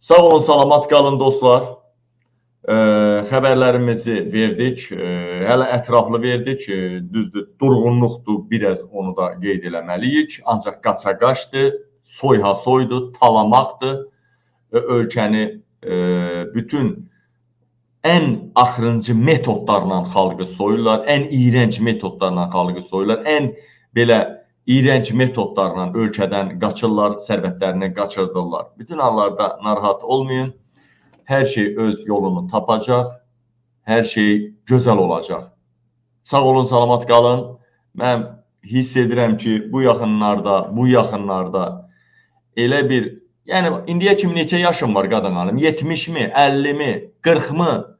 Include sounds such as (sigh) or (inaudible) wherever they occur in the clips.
Sağ olun, salamat qalın dostlar. E, xəbərlərimizi verdik. E, hələ ətraflı verdik. E, düzdür, durğunluqdur, biraz onu da qeyd eləməliyik. Ancaq qaça-qaçdır, soyha soydur, talamaqdır. E, ölkəni e, bütün ən axırıncı metodlarla xalqı soyurlar, ən iyrənc metodlarla xalqı soyurlar, ən belə iyrənc metodlarla ölkədən qaçırlar, sərvətlərini qaçırdırlar. Bütün hallarda narahat olmayın. Hər şey öz yolunu tapacaq. Hər şey gözəl olacaq. Sağ olun, salamat qalın. Mən hiss edirəm ki, bu yaxınlarda, bu yaxınlarda elə bir, yəni indiyə kimi neçə yaşım var qadın hanım? 70-mi, 50-mi, 40-mı?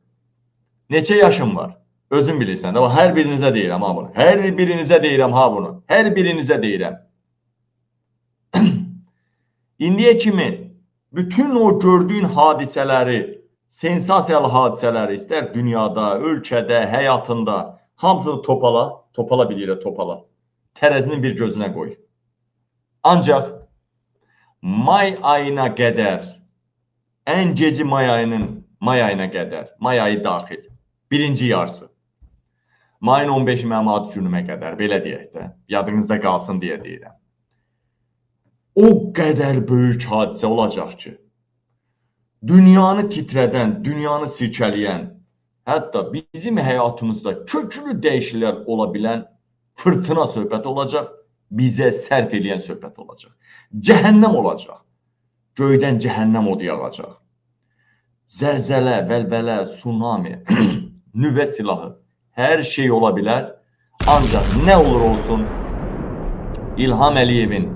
Neçə yaşım var? Özün bilirsən də. Hər birinizə deyirəm ha bunu. Hər birinizə deyirəm ha bunu. Hər birinizə deyirəm. (clears throat) İndiyə kimi bütün o gördüyün hadisələri, sensasiyalı hadisələri istər dünyada, ölkədə, həyatında hamısını topala, topala bir topala. Tərəzinin bir gözünə qoy. Ancaq may ayına qədər, ən geci may ayının may ayına qədər, may ayı daxil, birinci yarısı. Mayın 15 mənim ad günümə qədər, belə deyək də, yadınızda qalsın deyə deyirəm. O qədər böyük hadisə olacaq ki, dünyanı titrədən, dünyanı sirkələyən, hətta bizim həyatımızda köklü dəyişikliklər ola bilən fırtına söhbət olacaq, bizə sərf edən söhbət olacaq. Cəhənnəm olacaq. Göydən cəhənnəm odu yağacaq. Zəlzələ, vəlvələ, tsunami, (clears throat) nüvə silahı hər şey ola bilər. Ancaq nə olur olsun İlham Əliyevin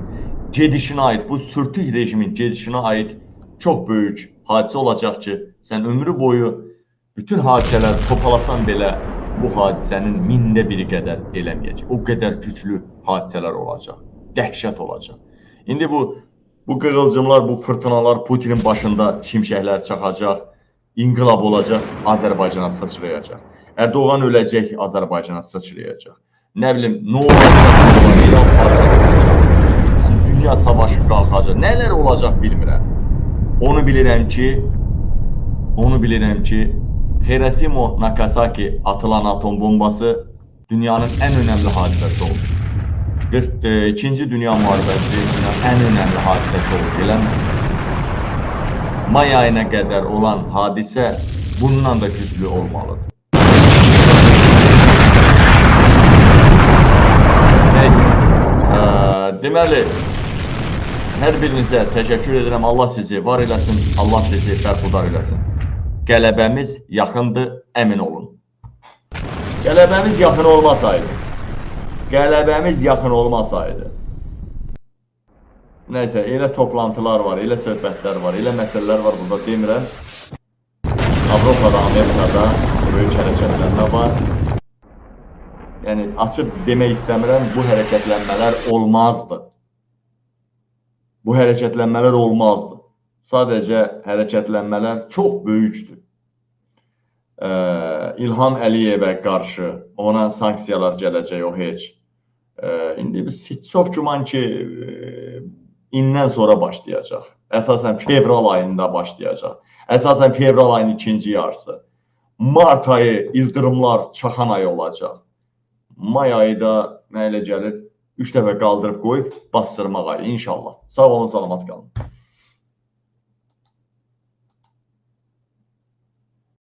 gedişinə aid, bu sürtük rejimin gedişinə aid çox böyük hadisə olacaq ki, sən ömrü boyu bütün hadisələri topalasan belə bu hadisənin mində biri qədər eləməyəcək. O qədər güclü hadisələr olacaq. Dəhşət olacaq. İndi bu bu qığılcımlar, bu fırtınalar Putinin başında şimşəklər çaxacaq, inqilab olacaq, Azərbaycana sıçrayacaq. Erdoğan öləcək, Azərbaycana sıçrayacaq. Nə bilim, nə olacaq, İran parçalanacaq. Dünya savaşı qalxacaq. Nələr olacaq bilmirəm. Onu bilirəm ki, onu bilirəm ki, Hiroshima Nagasaki atılan atom bombası dünyanın ən önəmli hadisəsi oldu. 42-ci Dünya müharibəsi dünyanın ən önəmli hadisəsi oldu, eləmi? May ayına qədər olan hadisə bundan da güclü olmalıdır. Deməli, hər birinizə təşəkkür edirəm. Allah sizi var eləsin, Allah sizi bərxudar eləsin. Qələbəmiz yaxındır, əmin olun. Qələbəmiz yaxın olmasaydı, qələbəmiz yaxın olmasaydı, nəysə, elə toplantılar var, elə söhbətlər var, elə məsələlər var burada demirəm. Avropada, Amerikada böyük hərəkətlənmə var. Yəni açıb demək istəmirəm, bu hərəkətlənmələr olmazdı. Bu hərəkətlənmələr olmazdı. Sadəcə hərəkətlənmələr çox böyükdür. Ee, İlham Əliyevə qarşı ona sanksiyalar gələcək o heç. Ee, indi biz çox güman ki indən sonra başlayacaq. Əsasən fevral ayında başlayacaq. Əsasən fevral ayının ikinci yarısı. Mart ayı ildırımlar çaxan ayı olacaq may ayı da mənə elə gəlir 3 dəfə qaldırıb qoyub basdırmaq ayı inşallah. Sağ olun, salamat qalın.